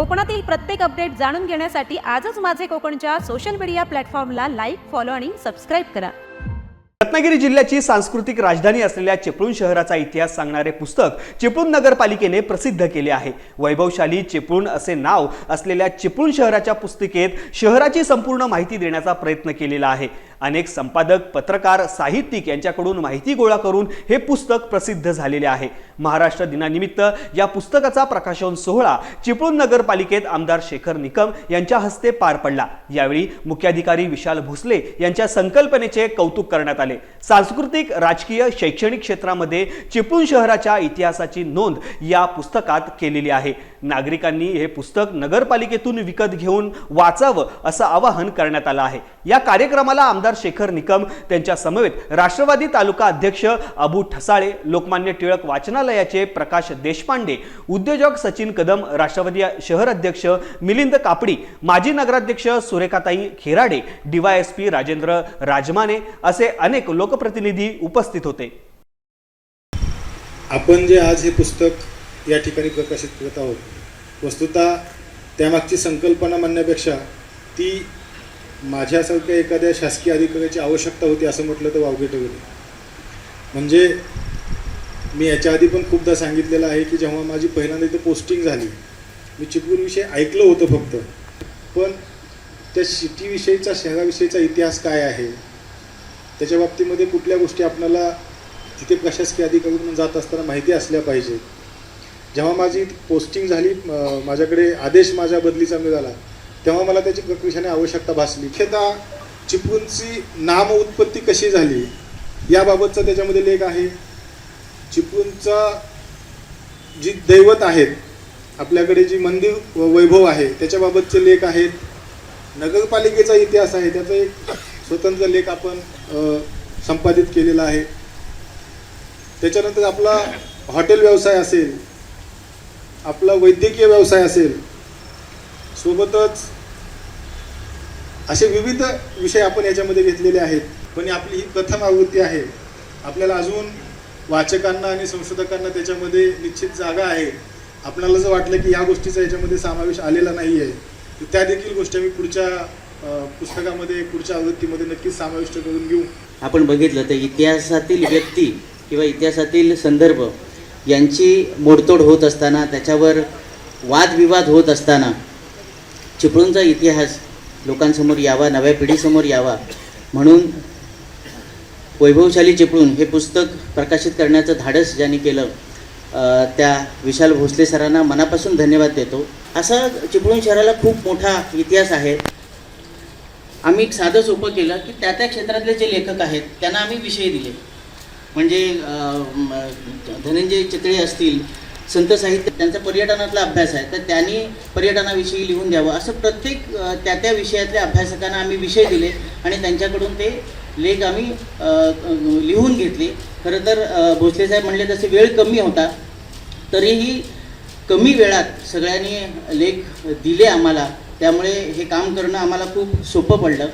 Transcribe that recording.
कोकणातील प्रत्येक अपडेट जाणून घेण्यासाठी आजच माझे कोकणच्या सोशल मीडिया प्लॅटफॉर्मला लाईक फॉलो आणि सबस्क्राईब करा. रत्नागिरी जिल्ह्याची सांस्कृतिक राजधानी असलेल्या चिपळूण शहराचा इतिहास सांगणारे पुस्तक चिपळूण नगरपालिकेने प्रसिद्ध केले आहे. वैभवशाली चिपळूण असे नाव असलेल्या चिपळूण शहराच्या पुस्तिकेत शहराची संपूर्ण माहिती देण्याचा प्रयत्न केलेला आहे. अनेक संपादक पत्रकार साहित्यिक यांच्याकडून माहिती गोळा करून हे पुस्तक प्रसिद्ध झालेले आहे. महाराष्ट्र दिनानिमित्त या पुस्तकाचा प्रकाशन सोहळा चिपळूण नगरपालिकेत आमदार शेखर निकम यांच्या हस्ते पार पडला. यावेळी मुख्याधिकारी विशाल भोसले यांच्या संकल्पनेचे कौतुक करण्यात आले. सांस्कृतिक राजकीय शैक्षणिक क्षेत्रामध्ये चिपळूण शहराच्या इतिहासाची नोंद या पुस्तकात केलेली आहे. नागरिकांनी हे पुस्तक नगरपालिकेतून विकत घेऊन वाचावं असं आवाहन करण्यात आलं आहे. या कार्यक्रमाला आमदार शेखर निकम त्यांच्या समवेत राष्ट्रवादी तालुका अध्यक्ष अबू ठसाळे लोकमान्य टिळक वाचनालयाचे प्रकाश देशपांडे उद्योजक सचिन कदम राष्ट्रवादी शहर अध्यक्ष मिलिंद कापडी माजी नगराध्यक्ष सुरेखाताई खेराडे डीवायएसपी राजेंद्र राजमाने असे अनेक लोकप्रतिनिधी उपस्थित होते. आपण जे आज हे पुस्तक या ठिकाणी प्रकाशित करत आहोत वस्तुतः त्यामागची संकल्पना म्हणण्यापेक्षा ती माझ्यासारख्या एखाद्या शासकीय अधिकाऱ्याची आवश्यकता होती असं म्हटलं तर वावगे ठरेल म्हणजे मी याच्या आधी पण खूपदा सांगितलेलं आहे की जेव्हा माझी पहिल्यांदा इथं पोस्टिंग झाली मी चिपळूणविषयी ऐकलं होतं फक्त. पण त्या सिटीविषयीचा शहराविषयीचा इतिहास काय आहे? त्याच्या बाबतीमध्ये कुठल्या गोष्टी आपल्याला तिथे प्रशासकीय अधिकारी म्हणून जात असताना माहिती असल्या पाहिजे जेव्हा माझी पोस्टिंग झाली माझ्याकडे आदेश माझ्या बदलीचा मिळाला तेव्हा मला त्याची प्रकर्षाने आवश्यकता भासली. मुख्यतः चिपळूणची नाम उत्पत्ती कशी झाली याबाबतचा त्याच्यामध्ये लेख आहे. चिपळूणचा जी दैवत आहेत आपल्याकडे जी मंदिर व वैभव आहे त्याच्याबाबतचे लेख आहेत. नगरपालिकेचा इतिहास आहे त्याचा एक स्वतंत्र लेख आपण संपादित केलेला आहे. त्याच्यानंतर आपला हॉटेल व्यवसाय असेल आपला वैद्यकीय व्यवसाय असेल सोबतच असे विविध विषय आपण याच्यामध्ये घेतलेले आहेत. पण आपली ही प्रथम आवृत्ती आहे. आपल्याला अजून वाचकांना आणि संशोधकांना त्याच्यामध्ये निश्चित जागा आहे. आपल्याला जर वाटलं की या गोष्टीचा याच्यामध्ये समावेश आलेला नाही आहे तर त्या देखील गोष्टी आम्ही पुढच्या पुस्तकामध्ये पुढच्या आवृत्तीमध्ये नक्कीच समाविष्ट करून घेऊ. आपण बघितलं तर इतिहासातील व्यक्ती किंवा इतिहासातील संदर्भ यांची मोडतोड होत असताना त्याच्यावर वादविवाद होत असताना चिपळूणचा इतिहास लोकांसमोर यावा नव्या पिढीसमोर यावा. म्हणून वैभवशाली चिपळूण हे पुस्तक प्रकाशित करण्याचं धाडस ज्यांनी केलं त्या विशाल भोसले सरांना मनापासून धन्यवाद देतो. असा चिपळूण शहराला खूप मोठा इतिहास आहे. आम्ही एक साधं सोपं केलं की त्या त्या क्षेत्रातले जे लेखक आहेत त्यांना आम्ही विषय दिले. म्हणजे धनंजय चितळे असतील संत साहित्य त्यांचा पर्यटनातला अभ्यास आहे तर त्यांनी पर्यटनाविषयी लिहून द्यावं. असं प्रत्येक त्या त्या विषयातल्या अभ्यासकांना आम्ही विषय दिले आणि त्यांच्याकडून ते लेख आम्ही लिहून घेतले. खरं तर भोसले साहेब म्हणले तसे वेळ कमी होता तरीही कमी वेळात सगळ्यांनी लेख दिले आम्हाला. त्यामुळे हे काम करणं आम्हाला खूप सोपं पडलं.